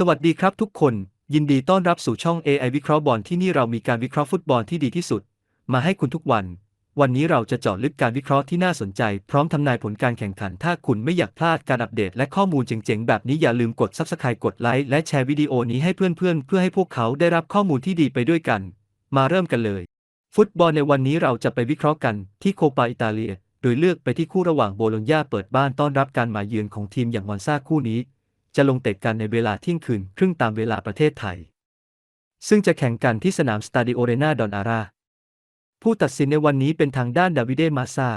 สวัสดีครับทุกคน ยินดีต้อนรับสู่ช่อง AI วิเคราะห์บอลที่นี่เรามีการวิเคราะห์ฟุตบอลที่ดีที่สุด มาให้คุณทุกวัน วันนี้เราจะเจาะลึกการวิเคราะห์ที่น่าสนใจ พร้อมทำนายผลการแข่งขัน ถ้าคุณไม่อยากพลาดการอัปเดตและข้อมูลเจ๋งๆ แบบนี้อย่าลืมกด Subscribe กดไลค์และแชร์วิดีโอนี้ให้เพื่อนๆ เพื่อให้พวกเขาได้รับข้อมูลที่ดีไปด้วยกัน มาเริ่มกันเลย ฟุตบอลในวันนี้เราจะไปวิเคราะห์กันที่โคปาอิตาเลีย โดยเลือกไปที่คู่ระหว่างโบโลญญาเปิดบ้านต้อนรับการมาเยือนของทีมอย่างมอนซาคู่นี้ จะลงเตะกันในเวลาเที่ยงคืนครึ่งตามเวลาประเทศไทย ซึ่งจะแข่งกันที่สนามสตาดิโอเรนาดอนอารา ผู้ตัดสินในวันนี้เป็นทางด้านดาวิเดมาซา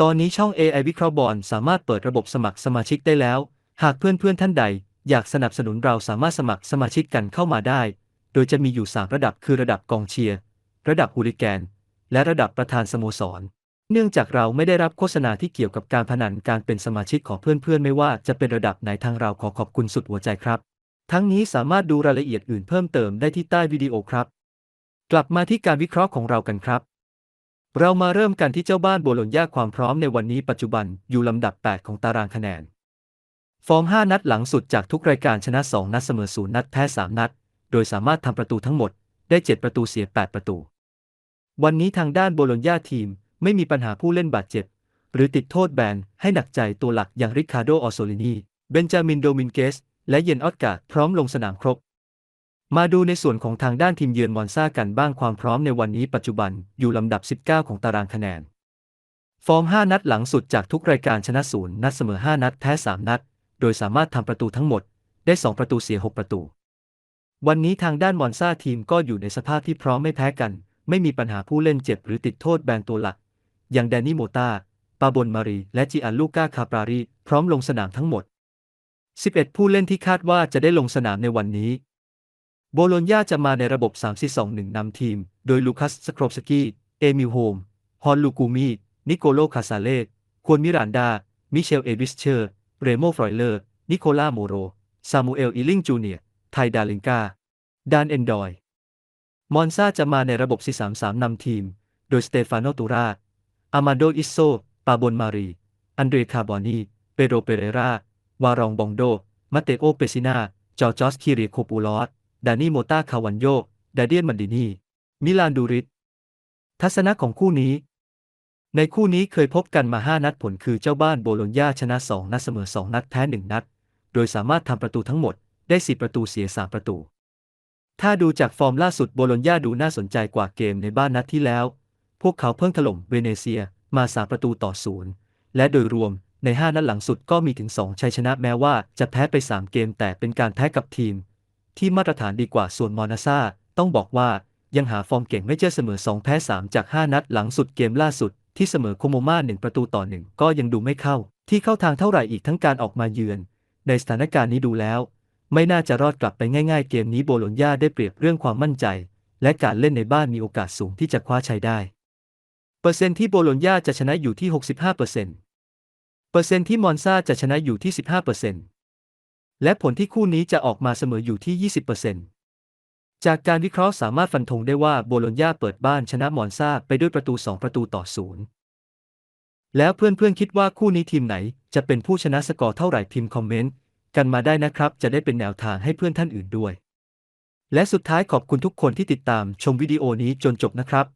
ตอนนี้ช่อง AI วิเคราะห์บอลสามารถเปิดระบบสมัครสมาชิกได้แล้ว หากเพื่อนๆท่านใด อยากสนับสนุนเราสามารถสมัครสมาชิกกันเข้ามาได้ โดยจะมีอยู่ 3 ระดับคือระดับกองเชียร์ ระดับฮูลิแกน และระดับประธานสโมสร เนื่องจากเราไม่ได้รับโฆษณาที่เกี่ยวกับการพนันการเป็นสมาชิกของเพื่อนๆ ไม่ว่าจะเป็นระดับไหนทางเราขอขอบคุณสุดหัวใจครับ ทั้งนี้สามารถดูรายละเอียดอื่นเพิ่มเติมได้ที่ใต้วิดีโอครับ กลับมาที่การวิเคราะห์ของเรากันครับ เรามาเริ่มกันที่เจ้าบ้านโบโลญญาความพร้อมในวันนี้ปัจจุบันอยู่ลำดับ 8 ของตารางคะแนน ฟอร์ม 5 นัดหลังสุดจากทุกรายการชนะ 2 นัดเสมอ0นัดแพ้ 3 นัด โดยสามารถทำประตูทั้งหมดได้ 7 ประตูเสีย 8 ประตู วันนี้ทางด้านโบโลญญาทีม ไม่มีปัญหาผู้เล่นบาดเจ็บ หรือติดโทษแบนให้หนักใจตัวหลักอย่างริคาร์โดออโซลินี เบนจามินโดมินเกส และเยนออสกาพร้อมลงสนามครบ มาดูในส่วนของทางด้านทีมเยือนมอนซากันบ้างความพร้อมในวันนี้ปัจจุบันอยู่ลำดับ 19 ของตารางคะแนน ฟอร์ม 5 นัดหลังสุดจากทุกรายการชนะศูนย์นัดเสมอ 5 นัดแพ้ 3 นัด โดยสามารถทำประตูทั้งหมดได้ 2 ประตูเสีย 6 ประตู วันนี้ทางด้านมอนซาทีมก็อยู่ในสภาพที่พร้อมไม่แพ้กัน ไม่มีปัญหาผู้เล่นเจ็บหรือติดโทษแบนตัวหลัก อย่างแดนนี่โมตาปาบนมารี และจิอันลูก้าคาปรารี พร้อมลงสนามทั้งหมด 11 ผู้เล่นที่คาดว่าจะได้ลงสนามในวันนี้ โบโลญญาจะมาในระบบ 3-4-2-1 นำทีม โดยลูคัสสครบสกี้ เอมิลโฮม ฮอนลูกูมี นิโกโลคาซาเลสควรมิรานดา มิเชล เอวิสเชอร์ เรโมฟรอยเลอร์ นิโคลาโมโร ซามูเอล อิลิงจูเนียร์ไทดาลิงกา ดานเอนดอย มอนซาจะมาในระบบ 4-3-3 นำทีม โดยสเตฟานโนตูรา อามาโดอิโซ ปาบนมารี อันเดรคาร์บอนี เปโรเปเรรา วารองบองโด มาเตโอเปซินา จอจอสคิริโคปูลอส ดานี่โมตาคาวันโย ดาเดียนมันดินี มิลานดูริต ทัศนะของคู่นี้ ในคู่นี้เคยพบกันมา 5 นัดผลคือเจ้าบ้านโบโลญญาชนะ 2 นัดเสมอ 2 นัดแพ้ 1 นัด โดยสามารถทำประตูทั้งหมด ได้10ประตูเสีย 3 ประตูถ้าดูจากฟอร์มล่าสุดโบโลญญาดูน่าสนใจกว่าเกมในบ้านนัดที่แล้ว พวกเขาเพิ่งถล่มเวเนเซียมาส3ประตูต่อศูนย์และโดยรวมใน 5 นัดหลังสุดก็มีถึง 2 ชัยชนะแม้ว่าจะแพ้ไป 3 เกมแต่เป็นการแพ้กับทีม ที่มาตรฐานดีกว่าส่วนมอนาซาต้องบอกว่ายังหาฟอร์มเก่งไม่เจอเสมอ 2 แพ้ 3 จาก 5 นัดหลังสุดเกมล่าสุด ที่เสมอโคโมมา1ประตูต่อ 1 ก็ยังดูไม่เข้า ที่เข้าทางเท่าไหร่อีกทั้งการออกมาเยือน ในสถานการณ์นี้ดูแล้ว ไม่น่าจะรอดกลับไปง่าย ๆ เกมนี้โบโลญญาได้เปรียบเรื่องความมั่นใจ และการเล่นในบ้านมีโอกาสสูงที่จะคว้าชัยได้ เปอร์เซ็นต์ที่โบโลญญาจะชนะอยู่ที่ 65%เปอร์เซ็นต์เปอร์เซ็นต์ที่มอนซาจะชนะอยู่ที่ 15%เปอร์เซ็นต์และผลที่คู่นี้จะออกมาเสมออยู่ที่ 20%จากการวิเคราะห์สามารถฟันธงได้ว่าโบโลญญาเปิดบ้านชนะมอนซาไปด้วยประตู 2 ประตูต่อศูนย์แล้วเพื่อนๆคิดว่าคู่นี้ทีมไหนจะเป็นผู้ชนะสกอร์เท่าไหร่พิมพ์คอมเมนต์กันมาได้นะครับ จะได้เป็นแนวทางให้เพื่อนท่านอื่นด้วย และสุดท้ายขอบคุณทุกคนที่ติดตามชมวิดีโอนี้จนจบนะครับ